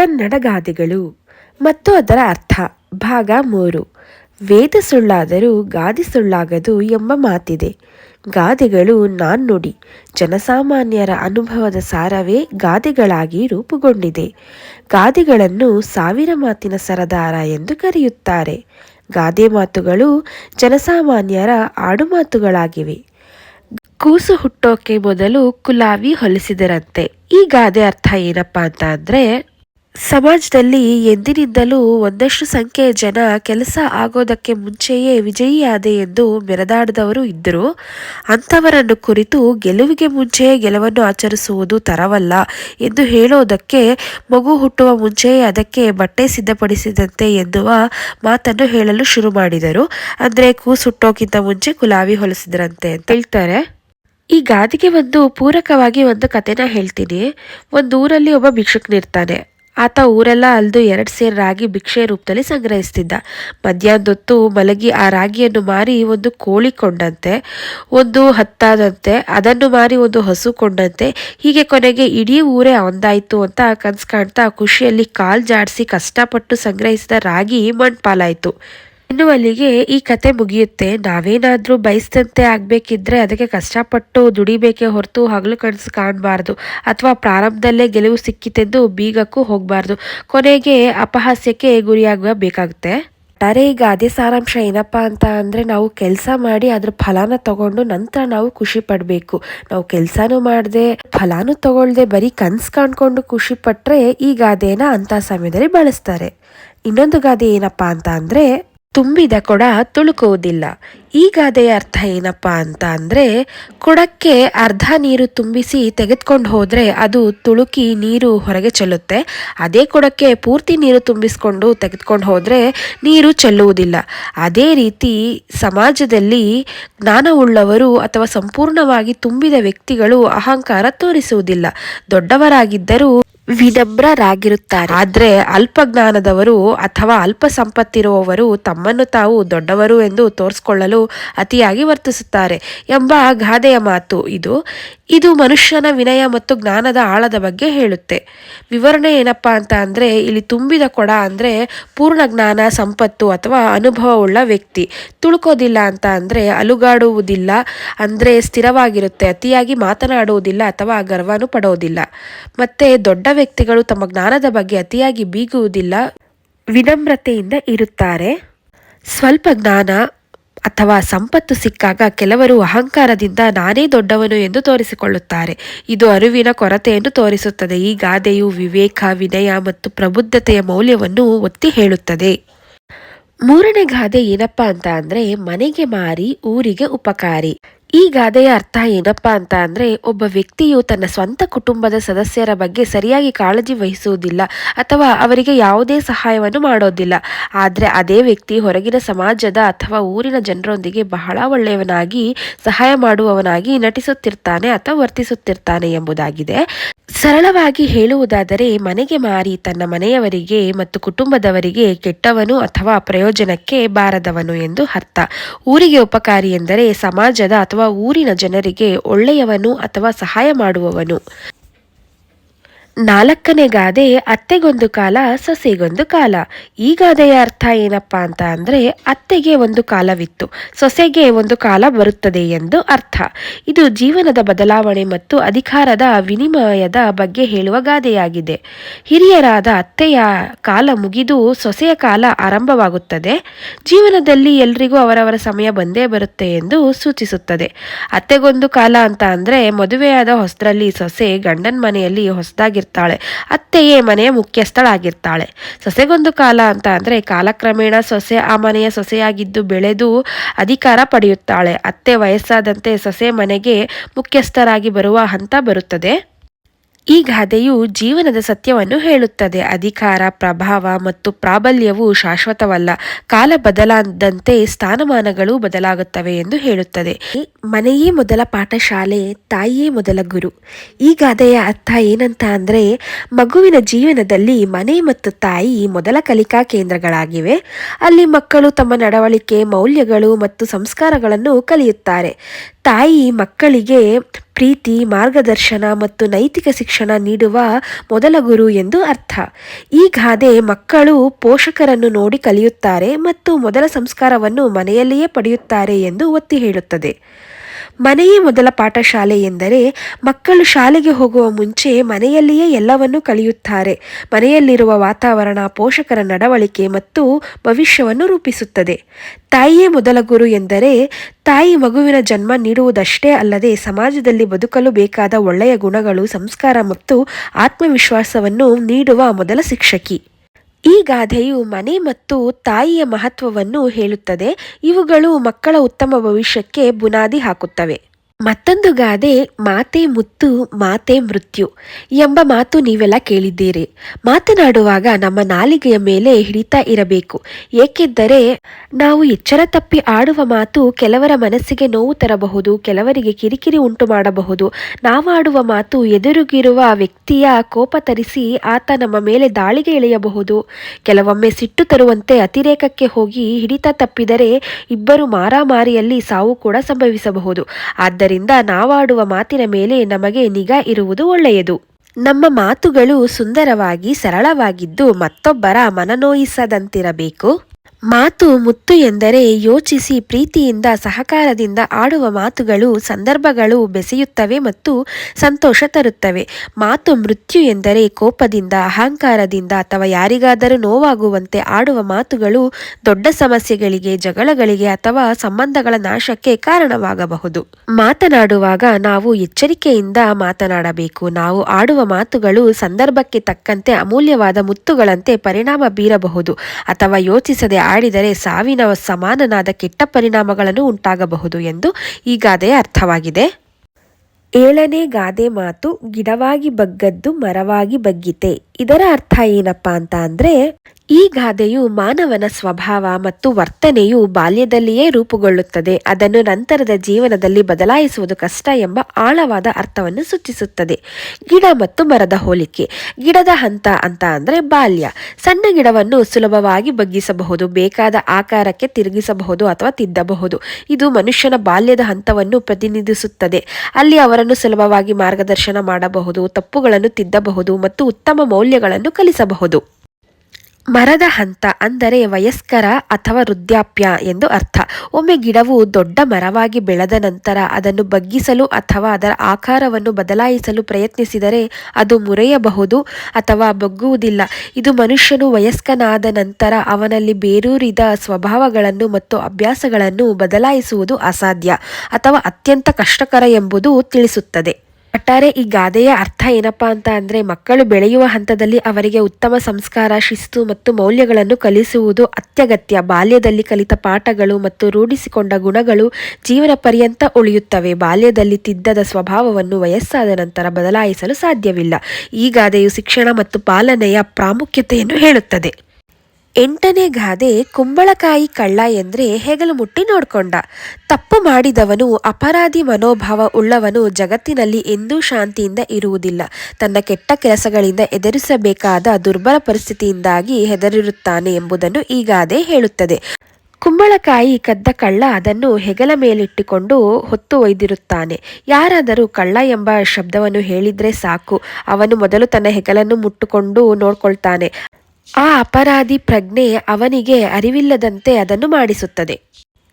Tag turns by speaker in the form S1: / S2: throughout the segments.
S1: ಕನ್ನಡ ಗಾದೆಗಳು ಮತ್ತು ಅದರ ಅರ್ಥ, ಭಾಗ ಮೂರು. ವೇದ ಸುಳ್ಳಾದರೂ ಗಾದೆ ಸುಳ್ಳಾಗದು ಎಂಬ ಮಾತಿದೆ. ಗಾದೆಗಳು ನಾಣ್ಣುಡಿ ಜನಸಾಮಾನ್ಯರ ಅನುಭವದ ಸಾರವೇ ಗಾದೆಗಳಾಗಿ ರೂಪುಗೊಂಡಿದೆ. ಗಾದೆಗಳನ್ನು ಸಾವಿರ ಮಾತಿನ ಸರದಾರ ಎಂದು ಕರೆಯುತ್ತಾರೆ. ಗಾದೆ ಮಾತುಗಳು ಜನಸಾಮಾನ್ಯರ ಆಡುಮಾತುಗಳಾಗಿವೆ. ಕೂಸು ಹುಟ್ಟೋಕೆ ಮೊದಲು ಕುಲಾವಿ ಹೊಲಿಸಿದರಂತೆ. ಈ ಗಾದೆ ಅರ್ಥ ಏನಪ್ಪಾ ಅಂತ ಅಂದ್ರೆ ಸಮಾಜದಲ್ಲಿ ಎಂದಿನಿಂದಲೂ ಒಂದಷ್ಟು ಸಂಖ್ಯೆಯ ಜನ ಕೆಲಸ ಆಗೋದಕ್ಕೆ ಮುಂಚೆಯೇ ವಿಜಯಿಯಾದೆ ಎಂದು ಮೆರೆದಾಡಿದವರು ಇದ್ದರು. ಅಂಥವರನ್ನು ಕುರಿತು ಗೆಲುವಿಗೆ ಮುಂಚೆಯೇ ಗೆಲುವನ್ನು ಆಚರಿಸುವುದು ತರವಲ್ಲ ಎಂದು ಹೇಳೋದಕ್ಕೆ ಮಗು ಹುಟ್ಟುವ ಮುಂಚೆಯೇ ಅದಕ್ಕೆ ಬಟ್ಟೆ ಸಿದ್ಧಪಡಿಸಿದಂತೆ ಎನ್ನುವ ಮಾತನ್ನು ಹೇಳಲು ಶುರು ಮಾಡಿದರು. ಅಂದರೆ ಕೂಸು ಹುಟ್ಟೋಕ್ಕಿಂತ ಮುಂಚೆ ಕುಲಾವಿ ಹೊಲಿಸಿದ್ರಂತೆ ಅಂತ ಹೇಳ್ತಾರೆ. ಈ ಗಾದಿಗೆ ಒಂದು ಪೂರಕವಾಗಿ ಒಂದು ಕಥೆನ ಹೇಳ್ತೀನಿ. ಒಂದು ಊರಲ್ಲಿ ಒಬ್ಬ ಭಿಕ್ಷುಕನಿರ್ತಾನೆ. ಆತ ಊರೆಲ್ಲ ಅಲ್ದು ಎರಡು ಸೇರು ರಾಗಿ ಭಿಕ್ಷೆ ರೂಪದಲ್ಲಿ ಸಂಗ್ರಹಿಸ್ತಿದ್ದ. ಮಧ್ಯಾಹ್ನದೊತ್ತು ಮಲಗಿ ಆ ರಾಗಿಯನ್ನು ಮಾರಿ ಒಂದು ಕೋಳಿ ಕೊಂಡಂತೆ, ಒಂದು ಹತ್ತಾದಂತೆ, ಅದನ್ನು ಮಾರಿ ಒಂದು ಹಸು ಕೊಂಡಂತೆ. ಹೀಗೆ ಕೊನೆಗೆ ಇಡೀ ಊರೇ ಒಂದಾಯಿತು ಅಂತ ಕನ್ಸು ಕಾಣ್ತಾ ಖುಷಿಯಲ್ಲಿ ಕಾಲು ಜಾಡಿಸಿ ಕಷ್ಟಪಟ್ಟು ಸಂಗ್ರಹಿಸಿದ ರಾಗಿ ಮಣ್ಪಾಲಾಯ್ತು ಇನ್ನು ಅಲ್ಲಿಗೆ ಈ ಕತೆ ಮುಗಿಯುತ್ತೆ. ನಾವೇನಾದರೂ ಬಯಸಿದಂತೆ ಆಗಬೇಕಿದ್ರೆ ಅದಕ್ಕೆ ಕಷ್ಟಪಟ್ಟು ದುಡಿಬೇಕೆ ಹೊರತು ಹಗಲು ಕನಸು ಕಾಣಬಾರ್ದು. ಅಥವಾ ಪ್ರಾರಂಭದಲ್ಲೇ ಗೆಲುವು ಸಿಕ್ಕಿತೆಂದು ಬೀಗಕ್ಕೂ ಹೋಗಬಾರ್ದು. ಕೊನೆಗೆ ಅಪಹಾಸ್ಯಕ್ಕೆ ಗುರಿಯಾಗುವ ಬೇಕಾಗುತ್ತೆ. ಒಟ್ಟಾರೆ ಈಗ ಅದೇ ಸಾರಾಂಶ ಏನಪ್ಪ ಅಂತ ಅಂದರೆ ನಾವು ಕೆಲಸ ಮಾಡಿ ಅದ್ರ ಫಲಾನ ತಗೊಂಡು ನಂತರ ನಾವು ಖುಷಿ ಪಡಬೇಕು. ನಾವು ಕೆಲಸನೂ ಮಾಡದೆ, ಫಲಾನು ತಗೊಳ್ದೆ ಬರೀ ಕನ್ಸು ಕಾಣ್ಕೊಂಡು ಖುಷಿ ಪಟ್ಟರೆ ಈ ಗಾದೆನ ಅಂಥ ಸಮಯದಲ್ಲಿ ಬಳಸ್ತಾರೆ. ಇನ್ನೊಂದು ಗಾದೆ ಏನಪ್ಪ ಅಂತ ಅಂದ್ರೆ ತುಂಬಿದ ಕೊಡ ತುಳುಕುವುದಿಲ್ಲ. ಈ ಗಾದೆಯ ಅರ್ಥ ಏನಪ್ಪ ಅಂತ ಅಂದರೆ, ಕೊಡಕ್ಕೆ ಅರ್ಧ ನೀರು ತುಂಬಿಸಿ ತೆಗೆದುಕೊಂಡು ಹೋದರೆ ಅದು ತುಳುಕಿ ನೀರು ಹೊರಗೆ ಚೆಲ್ಲುತ್ತೆ. ಅದೇ ಕೊಡಕ್ಕೆ ಪೂರ್ತಿ ನೀರು ತುಂಬಿಸಿಕೊಂಡು ತೆಗೆದುಕೊಂಡು ಹೋದರೆ ನೀರು ಚೆಲ್ಲುವುದಿಲ್ಲ. ಅದೇ ರೀತಿ ಸಮಾಜದಲ್ಲಿ ಜ್ಞಾನವುಳ್ಳವರು ಅಥವಾ ಸಂಪೂರ್ಣವಾಗಿ ತುಂಬಿದ ವ್ಯಕ್ತಿಗಳು ಅಹಂಕಾರ ತೋರಿಸುವುದಿಲ್ಲ. ದೊಡ್ಡವರಾಗಿದ್ದರೂ ವಿನಮ್ರರಾಗಿರುತ್ತಾರೆ ಆದ್ರೆ ಅಲ್ಪ ಜ್ಞಾನದವರು ಅಥವಾ ಅಲ್ಪ ಸಂಪತ್ತಿರುವವರು ತಮ್ಮನ್ನು ತಾವು ದೊಡ್ಡವರು ಎಂದು ತೋರಿಸಿಕೊಳ್ಳಲು ಅತಿಯಾಗಿ ವರ್ತಿಸುತ್ತಾರೆ ಎಂಬ ಗಾದೆಯ ಮಾತು ಇದು. ಇದು ಮನುಷ್ಯನ ವಿನಯ ಮತ್ತು ಜ್ಞಾನದ ಆಳದ ಬಗ್ಗೆ ಹೇಳುತ್ತೆ. ವಿವರಣೆ ಏನಪ್ಪ ಅಂತ ಅಂದ್ರೆ ಇಲ್ಲಿ ತುಂಬಿದ ಕೊಡ ಅಂದ್ರೆ ಪೂರ್ಣ ಜ್ಞಾನ, ಸಂಪತ್ತು ಅಥವಾ ಅನುಭವವುಳ್ಳ ವ್ಯಕ್ತಿ. ತುಳುಕೋದಿಲ್ಲ ಅಂತ ಅಂದ್ರೆ ಅಲುಗಾಡುವುದಿಲ್ಲ ಅಂದ್ರೆ ಸ್ಥಿರವಾಗಿರುತ್ತೆ, ಅತಿಯಾಗಿ ಮಾತನಾಡುವುದಿಲ್ಲ ಅಥವಾ ಗರ್ವನು ಪಡೋದಿಲ್ಲ ಮತ್ತೆ ದೊಡ್ಡ ವ್ಯಕ್ತಿಗಳು ತಮ್ಮ ಜ್ಞಾನದ ಬಗ್ಗೆ ಅತಿಯಾಗಿ ಬೀಗುವುದಿಲ್ಲ, ವಿನಮ್ರತೆಯಿಂದ ಇರುತ್ತಾರೆ. ಸ್ವಲ್ಪ ಜ್ಞಾನ ಅಥವಾ ಸಂಪತ್ತು ಸಿಕ್ಕಾಗ ಕೆಲವರು ಅಹಂಕಾರದಿಂದ ನಾನೇ ದೊಡ್ಡವನು ಎಂದು ತೋರಿಸಿಕೊಳ್ಳುತ್ತಾರೆ. ಇದು ಅರಿವಿನ ಕೊರತೆಯನ್ನು ತೋರಿಸುತ್ತದೆ. ಈ ಗಾದೆಯು ವಿವೇಕ, ವಿನಯ ಮತ್ತು ಪ್ರಬುದ್ಧತೆಯ ಮೌಲ್ಯವನ್ನು ಒತ್ತಿ ಹೇಳುತ್ತದೆ. ಮೂರನೇ ಗಾದೆ ಏನಪ್ಪಾ ಅಂತ ಅಂದರೆ ಮನೆಗೆ ಮಾರಿ, ಊರಿಗೆ ಉಪಕಾರಿ. ಈ ಗಾದೆಯ ಅರ್ಥ ಏನಪ್ಪ ಅಂತ ಅಂದರೆ, ಒಬ್ಬ ವ್ಯಕ್ತಿಯು ತನ್ನ ಸ್ವಂತ ಕುಟುಂಬದ ಸದಸ್ಯರ ಬಗ್ಗೆ ಸರಿಯಾಗಿ ಕಾಳಜಿ ವಹಿಸುವುದಿಲ್ಲ ಅಥವಾ ಅವರಿಗೆ ಯಾವುದೇ ಸಹಾಯವನ್ನು ಮಾಡೋದಿಲ್ಲ. ಆದರೆ ಅದೇ ವ್ಯಕ್ತಿ ಹೊರಗಿನ ಸಮಾಜದ ಅಥವಾ ಊರಿನ ಜನರೊಂದಿಗೆ ಬಹಳ ಒಳ್ಳೆಯವನಾಗಿ, ಸಹಾಯ ಮಾಡುವವನಾಗಿ ನಟಿಸುತ್ತಿರ್ತಾನೆ ಅಥವಾ ವರ್ತಿಸುತ್ತಿರ್ತಾನೆ ಎಂಬುದಾಗಿದೆ. ಸರಳವಾಗಿ ಹೇಳುವುದಾದರೆ, ಮನೆಗೆ ಮಾರಿ ತನ್ನ ಮನೆಯವರಿಗೆ ಮತ್ತು ಕುಟುಂಬದವರಿಗೆ ಕೆಟ್ಟವನು ಅಥವಾ ಪ್ರಯೋಜನಕ್ಕೆ ಬಾರದವನು ಎಂದು ಅರ್ಥ. ಊರಿಗೆ ಉಪಕಾರಿ ಎಂದರೆ, ಸಮಾಜದ ಅಥವಾ ಊರಿನ ಜನರಿಗೆ ಒಳ್ಳೆಯವನು ಅಥವಾ ಸಹಾಯ ಮಾಡುವವನು. ನಾಲ್ಕನೇ ಗಾದೆ ಅತ್ತೆಗೊಂದು ಕಾಲ, ಸೊಸೆಗೊಂದು ಕಾಲ. ಈ ಗಾದೆಯ ಅರ್ಥ ಏನಪ್ಪ ಅಂತ ಅಂದರೆ, ಅತ್ತೆಗೆ ಒಂದು ಕಾಲವಿತ್ತು, ಸೊಸೆಗೆ ಒಂದು ಕಾಲ ಬರುತ್ತದೆ ಎಂದು ಅರ್ಥ. ಇದು ಜೀವನದ ಬದಲಾವಣೆ ಮತ್ತು ಅಧಿಕಾರದ ವಿನಿಮಯದ ಬಗ್ಗೆ ಹೇಳುವ ಗಾದೆಯಾಗಿದೆ. ಹಿರಿಯರಾದ ಅತ್ತೆಯ ಕಾಲ ಮುಗಿದು ಸೊಸೆಯ ಕಾಲ ಆರಂಭವಾಗುತ್ತದೆ. ಜೀವನದಲ್ಲಿ ಎಲ್ರಿಗೂ ಅವರವರ ಸಮಯ ಬಂದೇ ಬರುತ್ತೆ ಎಂದು ಸೂಚಿಸುತ್ತದೆ. ಅತ್ತೆಗೊಂದು ಕಾಲ ಅಂತ ಅಂದರೆ, ಮದುವೆಯಾದ ಹೊಸದ್ರಲ್ಲಿ ಸೊಸೆ ಗಂಡನ ಮನೆಯಲ್ಲಿ ಹೊಸದಾಗಿರ್ತಾಳೆ ಅತ್ತೆಯೇ ಮನೆಯ ಮುಖ್ಯಸ್ಥಳಾಗಿರ್ತಾಳೆ. ಸೊಸೆಗೊಂದು ಕಾಲ ಅಂತ ಅಂದ್ರೆ ಕಾಲಕ್ರಮೇಣ ಸೊಸೆ ಆ ಮನೆಯ ಸೊಸೆಯಾಗಿದ್ದು ಬೆಳೆದು ಅಧಿಕಾರ ಪಡೆಯುತ್ತಾಳೆ. ಅತ್ತೆ ವಯಸ್ಸಾದಂತೆ ಸೊಸೆ ಮನೆಗೆ ಮುಖ್ಯಸ್ಥರಾಗಿ ಬರುವ ಹಂತ ಬರುತ್ತದೆ. ಈ ಗಾದೆಯು ಜೀವನದ ಸತ್ಯವನ್ನು ಹೇಳುತ್ತದೆ. ಅಧಿಕಾರ, ಪ್ರಭಾವ ಮತ್ತು ಪ್ರಾಬಲ್ಯವು ಶಾಶ್ವತವಲ್ಲ. ಕಾಲ ಬದಲಾದಂತೆ ಸ್ಥಾನಮಾನಗಳು ಬದಲಾಗುತ್ತವೆ ಎಂದು ಹೇಳುತ್ತದೆ. ಮನೆಯೇ ಮೊದಲ ಪಾಠಶಾಲೆ, ತಾಯಿಯೇ ಮೊದಲ ಗುರು. ಈ ಗಾದೆಯ ಅರ್ಥ ಏನಂತ ಅಂದರೆ, ಮಗುವಿನ ಜೀವನದಲ್ಲಿ ಮನೆ ಮತ್ತು ತಾಯಿ ಮೊದಲ ಕಲಿಕಾ ಕೇಂದ್ರಗಳಾಗಿವೆ. ಅಲ್ಲಿ ಮಕ್ಕಳು ತಮ್ಮ ನಡವಳಿಕೆ, ಮೌಲ್ಯಗಳು ಮತ್ತು ಸಂಸ್ಕಾರಗಳನ್ನು ಕಲಿಯುತ್ತಾರೆ. ತಾಯಿ ಮಕ್ಕಳಿಗೆ ಪ್ರೀತಿ, ಮಾರ್ಗದರ್ಶನ ಮತ್ತು ನೈತಿಕ ಶಿಕ್ಷಣ ನೀಡುವ ಮೊದಲ ಗುರು ಎಂದು ಅರ್ಥ. ಈ ಗಾದೆ ಮಕ್ಕಳು ಪೋಷಕರನ್ನು ನೋಡಿ ಕಲಿಯುತ್ತಾರೆ ಮತ್ತು ಮೊದಲ ಸಂಸ್ಕಾರವನ್ನು ಮನೆಯಲ್ಲಿಯೇ ಪಡೆಯುತ್ತಾರೆ ಎಂದು ಒತ್ತಿ ಹೇಳುತ್ತದೆ. ಮನೆಯೇ ಮೊದಲ ಪಾಠಶಾಲೆ ಎಂದರೆ ಮಕ್ಕಳು ಶಾಲೆಗೆ ಹೋಗುವ ಮುಂಚೆ ಮನೆಯಲ್ಲಿಯೇ ಎಲ್ಲವನ್ನೂ ಕಲಿಯುತ್ತಾರೆ. ಮನೆಯಲ್ಲಿರುವ ವಾತಾವರಣ, ಪೋಷಕರ ನಡವಳಿಕೆ ಮತ್ತು ಭವಿಷ್ಯವನ್ನು ರೂಪಿಸುತ್ತದೆ. ತಾಯಿಯೇ ಮೊದಲ ಗುರು ಎಂದರೆ ತಾಯಿ ಮಗುವಿನ ಜನ್ಮ ನೀಡುವುದಷ್ಟೇ ಅಲ್ಲದೆ ಸಮಾಜದಲ್ಲಿ ಬದುಕಲು ಬೇಕಾದ ಒಳ್ಳೆಯ ಗುಣಗಳು, ಸಂಸ್ಕಾರ ಮತ್ತು ಆತ್ಮವಿಶ್ವಾಸವನ್ನು ನೀಡುವ ಮೊದಲ ಶಿಕ್ಷಕಿ. ಈ ಗಾದೆಯು ಮನೆ ಮತ್ತು ತಾಯಿಯ ಮಹತ್ವವನ್ನು ಹೇಳುತ್ತದೆ. ಇವುಗಳು ಮಕ್ಕಳ ಉತ್ತಮ ಭವಿಷ್ಯಕ್ಕೆ ಬುನಾದಿ ಹಾಕುತ್ತವೆ. ಮತ್ತೊಂದು ಗಾದೆ ಮಾತೆ ಮುತ್ತು, ಮಾತೆ ಮೃತ್ಯು ಎಂಬ ಮಾತು ನೀವೆಲ್ಲ ಕೇಳಿದ್ದೀರಿ. ಮಾತನಾಡುವಾಗ ನಮ್ಮ ನಾಲಿಗೆಯ ಮೇಲೆ ಹಿಡಿತಾ ಇರಬೇಕು. ಏಕೆಂದರೆ ನಾವು ಎಚ್ಚರ ತಪ್ಪಿ ಆಡುವ ಮಾತು ಕೆಲವರ ಮನಸ್ಸಿಗೆ ನೋವು ತರಬಹುದು, ಕೆಲವರಿಗೆ ಕಿರಿಕಿರಿ ಉಂಟು ಮಾಡಬಹುದು. ನಾವಾಡುವ ಮಾತು ಎದುರುಗಿರುವ ವ್ಯಕ್ತಿಯ ಕೋಪ ತರಿಸಿ ಆತ ನಮ್ಮ ಮೇಲೆ ದಾಳಿಗೆ ಇಳಿಯಬಹುದು ಕೆಲವೊಮ್ಮೆ ಸಿಟ್ಟು ತರುವಂತೆ ಅತಿರೇಕಕ್ಕೆ ಹೋಗಿ ಹಿಡಿತ ತಪ್ಪಿದರೆ ಇಬ್ಬರು ಮಾರಾಮಾರಿಯಲ್ಲಿ ಸಾವು ಕೂಡ ಸಂಭವಿಸಬಹುದು. ಆದ್ದರಿಂದ ನಾವಾಡುವ ಮಾತಿನ ಮೇಲೆ ನಮಗೆ ನಿಗಾ ಇರುವುದು ಒಳ್ಳೆಯದು. ನಮ್ಮ ಮಾತುಗಳು ಸುಂದರವಾಗಿ ಸರಳವಾಗಿದ್ದು ಮತ್ತೊಬ್ಬರ ಮನನೋಯಿಸದಂತಿರಬೇಕು. ಮಾತು ಮುತ್ತು ಎಂದರೆ ಯೋಚಿಸಿ ಪ್ರೀತಿಯಿಂದ ಸಹಕಾರದಿಂದ ಆಡುವ ಮಾತುಗಳು ಸಂದರ್ಭಗಳು ಬೆಸೆಯುತ್ತವೆ ಮತ್ತು ಸಂತೋಷ ತರುತ್ತವೆ. ಮಾತು ಮೃತ್ಯು ಎಂದರೆ ಕೋಪದಿಂದ, ಅಹಂಕಾರದಿಂದ ಅಥವಾ ಯಾರಿಗಾದರೂ ನೋವಾಗುವಂತೆ ಆಡುವ ಮಾತುಗಳು ದೊಡ್ಡ ಸಮಸ್ಯೆಗಳಿಗೆ, ಜಗಳಗಳಿಗೆ ಅಥವಾ ಸಂಬಂಧಗಳ ನಾಶಕ್ಕೆ ಕಾರಣವಾಗಬಹುದು. ಮಾತನಾಡುವಾಗ ನಾವು ಎಚ್ಚರಿಕೆಯಿಂದ ಮಾತನಾಡಬೇಕು. ನಾವು ಆಡುವ ಮಾತುಗಳು ಸಂದರ್ಭಕ್ಕೆ ತಕ್ಕಂತೆ ಅಮೂಲ್ಯವಾದ ಮುತ್ತುಗಳಂತೆ ಪರಿಣಾಮ ಬೀರಬಹುದು ಅಥವಾ ಯೋಚಿಸದೆ ಆಡಿದರೆ ಸಾವಿನ ಸಮಾನನಾದ ಕೆಟ್ಟ ಪರಿಣಾಮಗಳನ್ನು ಉಂಟಾಗಬಹುದು ಎಂದು ಈ ಗಾದೆಯ ಅರ್ಥವಾಗಿದೆ. ಏಳನೇ ಗಾದೆ ಮಾತು, ಗಿಡವಾಗಿ ಬಗ್ಗದ್ದು ಮರವಾಗಿ ಬಗ್ಗಿತೆ. ಇದರ ಅರ್ಥ ಏನಪ್ಪಾ ಅಂತ ಅಂದ್ರೆ ಈ ಗಾದೆಯು ಮಾನವನ ಸ್ವಭಾವ ಮತ್ತು ವರ್ತನೆಯು ಬಾಲ್ಯದಲ್ಲಿಯೇ ರೂಪುಗೊಳ್ಳುತ್ತದೆ. ಅದನ್ನು ನಂತರದ ಜೀವನದಲ್ಲಿ ಬದಲಾಯಿಸುವುದು ಕಷ್ಟ ಎಂಬ ಆಳವಾದ ಅರ್ಥವನ್ನು ಸೂಚಿಸುತ್ತದೆ. ಗಿಡ ಮತ್ತು ಮರದ ಹೋಲಿಕೆ. ಗಿಡದ ಹಂತ ಅಂತ ಅಂದರೆ ಬಾಲ್ಯ. ಸಣ್ಣ ಗಿಡವನ್ನು ಸುಲಭವಾಗಿ ಬಗ್ಗಿಸಬಹುದು, ಬೇಕಾದ ಆಕಾರಕ್ಕೆ ತಿರುಗಿಸಬಹುದು ಅಥವಾ ತಿದ್ದಬಹುದು. ಇದು ಮನುಷ್ಯನ ಬಾಲ್ಯದ ಹಂತವನ್ನು ಪ್ರತಿನಿಧಿಸುತ್ತದೆ. ಅಲ್ಲಿ ಅವರನ್ನು ಸುಲಭವಾಗಿ ಮಾರ್ಗದರ್ಶನ ಮಾಡಬಹುದು, ತಪ್ಪುಗಳನ್ನು ತಿದ್ದಬಹುದು ಮತ್ತು ಉತ್ತಮ ಮೌಲ್ಯಗಳನ್ನು ಕಲಿಸಬಹುದು. ಮರದ ಹಂತ ಅಂದರೆ ವಯಸ್ಕರ ಅಥವಾ ವೃದ್ಧಾಪ್ಯ ಎಂದು ಅರ್ಥ. ಒಮ್ಮೆ ಗಿಡವು ದೊಡ್ಡ ಮರವಾಗಿ ಬೆಳೆದ ನಂತರ ಅದನ್ನು ಬಗ್ಗಿಸಲು ಅಥವಾ ಅದರ ಆಕಾರವನ್ನು ಬದಲಾಯಿಸಲು ಪ್ರಯತ್ನಿಸಿದರೆ ಅದು ಮುರಿಯಬಹುದು ಅಥವಾ ಬಗ್ಗುವುದಿಲ್ಲ. ಇದು ಮನುಷ್ಯನು ವಯಸ್ಕನಾದ ನಂತರ ಅವನಲ್ಲಿ ಬೇರೂರಿದ ಸ್ವಭಾವಗಳನ್ನು ಮತ್ತು ಅಭ್ಯಾಸಗಳನ್ನು ಬದಲಾಯಿಸುವುದು ಅಸಾಧ್ಯ ಅಥವಾ ಅತ್ಯಂತ ಕಷ್ಟಕರ ಎಂಬುದು ತಿಳಿಸುತ್ತದೆ. ಒಟ್ಟಾರೆ ಈ ಗಾದೆಯ ಅರ್ಥ ಏನಪ್ಪಾ ಅಂತ ಅಂದರೆ ಮಕ್ಕಳು ಬೆಳೆಯುವ ಹಂತದಲ್ಲಿ ಅವರಿಗೆ ಉತ್ತಮ ಸಂಸ್ಕಾರ, ಶಿಸ್ತು ಮತ್ತು ಮೌಲ್ಯಗಳನ್ನು ಕಲಿಸುವುದು ಅತ್ಯಗತ್ಯ. ಬಾಲ್ಯದಲ್ಲಿ ಕಲಿತ ಪಾಠಗಳು ಮತ್ತು ರೂಢಿಸಿಕೊಂಡ ಗುಣಗಳು ಜೀವನ ಪರ್ಯಂತ ಉಳಿಯುತ್ತವೆ. ಬಾಲ್ಯದಲ್ಲಿ ತಿದ್ದದ ಸ್ವಭಾವವನ್ನು ವಯಸ್ಸಾದ ನಂತರ ಬದಲಾಯಿಸಲು ಸಾಧ್ಯವಿಲ್ಲ. ಈ ಗಾದೆಯು ಶಿಕ್ಷಣ ಮತ್ತು ಪಾಲನೆಯ ಪ್ರಾಮುಖ್ಯತೆಯನ್ನು ಹೇಳುತ್ತದೆ. ಎಂಟನೇ ಗಾದೆ ಕುಂಬಳಕಾಯಿ ಕಳ್ಳ ಎಂದ್ರೆ ಹೆಗಲು ಮುಟ್ಟಿ ನೋಡ್ಕೊಂಡ. ತಪ್ಪು ಮಾಡಿದವನು ಅಪರಾಧಿ ಮನೋಭಾವ ಉಳ್ಳವನು ಜಗತ್ತಿನಲ್ಲಿ ಎಂದೂ ಶಾಂತಿಯಿಂದ ಇರುವುದಿಲ್ಲ. ತನ್ನ ಕೆಟ್ಟ ಕೆಲಸಗಳಿಂದ ಎದುರಿಸಬೇಕಾದ ದುರ್ಬಲ ಪರಿಸ್ಥಿತಿಯಿಂದಾಗಿ ಹೆದರಿರುತ್ತಾನೆ ಎಂಬುದನ್ನು ಈ ಗಾದೆ ಹೇಳುತ್ತದೆ. ಕುಂಬಳಕಾಯಿ ಕದ್ದ ಕಳ್ಳ ಅದನ್ನು ಹೆಗಲ ಮೇಲಿಟ್ಟುಕೊಂಡು ಹೊತ್ತು ಒಯ್ದಿರುತ್ತಾನೆ. ಯಾರಾದರೂ ಕಳ್ಳ ಎಂಬ ಶಬ್ದವನ್ನು ಹೇಳಿದ್ರೆ ಸಾಕು. ಅವನು ಮೊದಲು ತನ್ನ ಹೆಗಲನ್ನು ಮುಟ್ಟುಕೊಂಡು ನೋಡ್ಕೊಳ್ತಾನೆ. ಆ ಅಪರಾಧಿ ಪ್ರಜ್ಞೆ ಅವನಿಗೆ ಅರಿವಿಲ್ಲದಂತೆ ಅದನ್ನು ಮಾಡಿಸುತ್ತದೆ.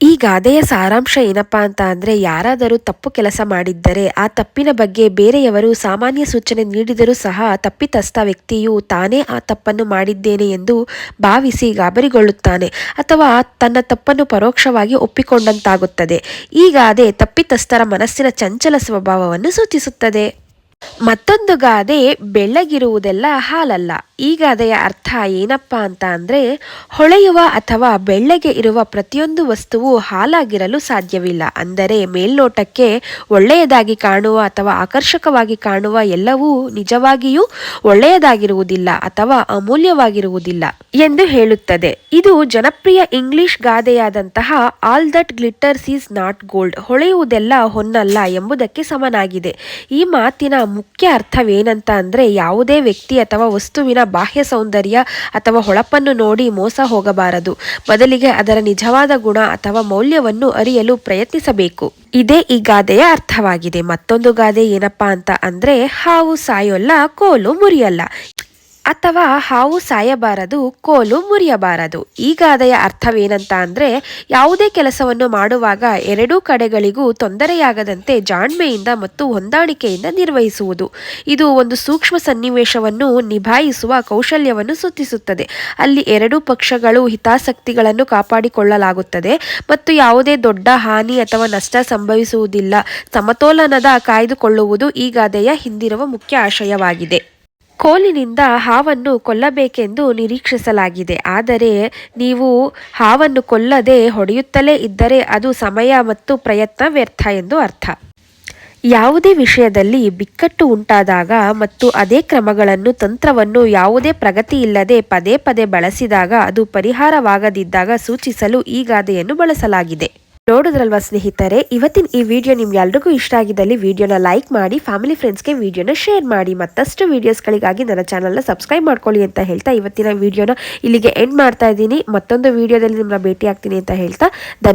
S1: ಈ ಗಾದೆಯ ಸಾರಾಂಶ ಏನಪ್ಪಾ ಅಂತ ಅಂದರೆ ಯಾರಾದರೂ ತಪ್ಪು ಕೆಲಸ ಮಾಡಿದ್ದರೆ ಆ ತಪ್ಪಿನ ಬಗ್ಗೆ ಬೇರೆಯವರು ಸಾಮಾನ್ಯ ಸೂಚನೆ ನೀಡಿದರೂ ಸಹ ತಪ್ಪಿತಸ್ಥ ವ್ಯಕ್ತಿಯು ತಾನೇ ಆ ತಪ್ಪನ್ನು ಮಾಡಿದ್ದೇನೆ ಎಂದು ಭಾವಿಸಿ ಗಾಬರಿಗೊಳ್ಳುತ್ತಾನೆ ಅಥವಾ ತನ್ನ ತಪ್ಪನ್ನು ಪರೋಕ್ಷವಾಗಿ ಒಪ್ಪಿಕೊಂಡಂತಾಗುತ್ತದೆ. ಈ ಗಾದೆ ತಪ್ಪಿತಸ್ಥರ ಮನಸ್ಸಿನ ಚಂಚಲ ಸ್ವಭಾವವನ್ನು ಸೂಚಿಸುತ್ತದೆ. ಮತ್ತೊಂದು ಗಾದೆ ಬೆಳ್ಳಗಿರುವುದೆಲ್ಲ ಹಾಲಲ್ಲ. ಈ ಗಾದೆಯ ಅರ್ಥ ಏನಪ್ಪ ಅಂತ ಅಂದರೆ, ಹೊಳೆಯುವ ಅಥವಾ ಬೆಳ್ಳಗೆ ಇರುವ ಪ್ರತಿಯೊಂದು ವಸ್ತುವು ಹಾಲಾಗಿರಲು ಸಾಧ್ಯವಿಲ್ಲ. ಅಂದರೆ ಮೇಲ್ನೋಟಕ್ಕೆ ಒಳ್ಳೆಯದಾಗಿ ಕಾಣುವ ಅಥವಾ ಆಕರ್ಷಕವಾಗಿ ಕಾಣುವ ಎಲ್ಲವೂ ನಿಜವಾಗಿಯೂ ಒಳ್ಳೆಯದಾಗಿರುವುದಿಲ್ಲ ಅಥವಾ ಅಮೂಲ್ಯವಾಗಿರುವುದಿಲ್ಲ ಎಂದು ಹೇಳುತ್ತದೆ. ಇದು ಜನಪ್ರಿಯ English ಗಾದೆಯಾದಂತಹ all that glitters is not gold. ಹೊಳೆಯುವುದೆಲ್ಲ ಹೊನ್ನಲ್ಲ ಎಂಬುದಕ್ಕೆ ಸಮನಾಗಿದೆ. ಈ ಮಾತಿನ ಮುಖ್ಯ ಅರ್ಥವೇನಂತ ಅಂದರೆ ಯಾವುದೇ ವ್ಯಕ್ತಿ ಅಥವಾ ವಸ್ತುವಿನ ಬಾಹ್ಯ ಸೌಂದರ್ಯ ಅಥವಾ ಹೊಳಪನ್ನು ನೋಡಿ ಮೋಸ ಹೋಗಬಾರದು. ಬದಲಿಗೆ ಅದರ ನಿಜವಾದ ಗುಣ ಅಥವಾ ಮೌಲ್ಯವನ್ನು ಅರಿಯಲು ಪ್ರಯತ್ನಿಸಬೇಕು. ಇದೇ ಈ ಗಾದೆಯ ಅರ್ಥವಾಗಿದೆ. ಮತ್ತೊಂದು ಗಾದೆ ಏನಪ್ಪಾ ಅಂತ ಅಂದ್ರೆ ಹಾವು ಸಾಯೋಲ್ಲ, ಕೋಲು ಮುರಿಯಲ್ಲ. ಅಥವಾ ಹಾವು ಸಾಯಬಾರದು, ಕೋಲು ಮುರಿಯಬಾರದು. ಈ ಗಾದೆಯ ಅರ್ಥವೇನಂತ ಅಂದರೆ, ಯಾವುದೇ ಕೆಲಸವನ್ನು ಮಾಡುವಾಗ ಎರಡೂ ಕಡೆಗಳಿಗೂ ತೊಂದರೆಯಾಗದಂತೆ ಜಾಣ್ಮೆಯಿಂದ ಮತ್ತು ಹೊಂದಾಣಿಕೆಯಿಂದ ನಿರ್ವಹಿಸುವುದು. ಇದು ಒಂದು ಸೂಕ್ಷ್ಮ ಸನ್ನಿವೇಶವನ್ನು ನಿಭಾಯಿಸುವ ಕೌಶಲ್ಯವನ್ನು ಸೂಚಿಸುತ್ತದೆ. ಅಲ್ಲಿ ಎರಡೂ ಪಕ್ಷಗಳು ಹಿತಾಸಕ್ತಿಗಳನ್ನು ಕಾಪಾಡಿಕೊಳ್ಳಲಾಗುತ್ತದೆ ಮತ್ತು ಯಾವುದೇ ದೊಡ್ಡ ಹಾನಿ ಅಥವಾ ನಷ್ಟ ಸಂಭವಿಸುವುದಿಲ್ಲ. ಸಮತೋಲನದ ಕಾಯ್ದುಕೊಳ್ಳುವುದು ಈ ಗಾದೆಯ ಹಿಂದಿರುವ ಮುಖ್ಯ ಆಶಯವಾಗಿದೆ. ಕೋಲಿನಿಂದ ಹಾವನ್ನು ಕೊಲ್ಲಬೇಕೆಂದು ನಿರೀಕ್ಷಿಸಲಾಗಿದೆ. ಆದರೆ ನೀವು ಹಾವನ್ನು ಕೊಲ್ಲದೆ ಹೊಡೆಯುತ್ತಲೇ ಇದ್ದರೆ ಅದು ಸಮಯ ಮತ್ತು ಪ್ರಯತ್ನ ವ್ಯರ್ಥ ಎಂದು ಅರ್ಥ. ಯಾವುದೇ ವಿಷಯದಲ್ಲಿ ಬಿಕ್ಕಟ್ಟು ಉಂಟಾದಾಗ ಮತ್ತು ಅದೇ ಕ್ರಮಗಳನ್ನು ತಂತ್ರವನ್ನು ಯಾವುದೇ ಪ್ರಗತಿ ಇಲ್ಲದೆ ಪದೇ ಪದೇ ಬಳಸಿದಾಗ ಅದು ಪರಿಹಾರವಾಗದಿದ್ದಾಗ ಸೂಚಿಸಲು ಈ ಗಾದೆಯನ್ನು ಬಳಸಲಾಗಿದೆ. ನೋಡಿದ್ರಲ್ವಾ ಸ್ನೇಹಿತರೆ? ಇವತ್ತಿನ ಈ ವಿಡಿಯೋ ನಿಮ್ಗೆ ಎಲ್ರಿಗೂ ಇಷ್ಟ ಆಗಿದ್ದಲ್ಲಿ ವಿಡಿಯೋನ ಲೈಕ್ ಮಾಡಿ ಫ್ಯಾಮಿಲಿ ಫ್ರೆಂಡ್ಸ್ಗೆ ವಿಡಿಯೋನ ಶೇರ್ ಮಾಡಿ, ಮತ್ತಷ್ಟು ವಿಡಿಯೋಸ್ಗಳಿಗಾಗಿ ನನ್ನ ಚಾನಲ್ನ ಸಬ್ಸ್ಕ್ರೈಬ್ ಮಾಡ್ಕೊಳ್ಳಿ ಅಂತ ಹೇಳ್ತಾ ಇವತ್ತಿನ ವಿಡಿಯೋನ ಇಲ್ಲಿಗೆ ಎಂಡ್ ಮಾಡ್ತಾ ಇದ್ದೀನಿ. ಮತ್ತೊಂದು ವಿಡಿಯೋದಲ್ಲಿ ನಿಮ್ಮನ್ನ ಭೇಟಿ ಆಗ್ತೀನಿ ಅಂತ ಹೇಳ್ತಾ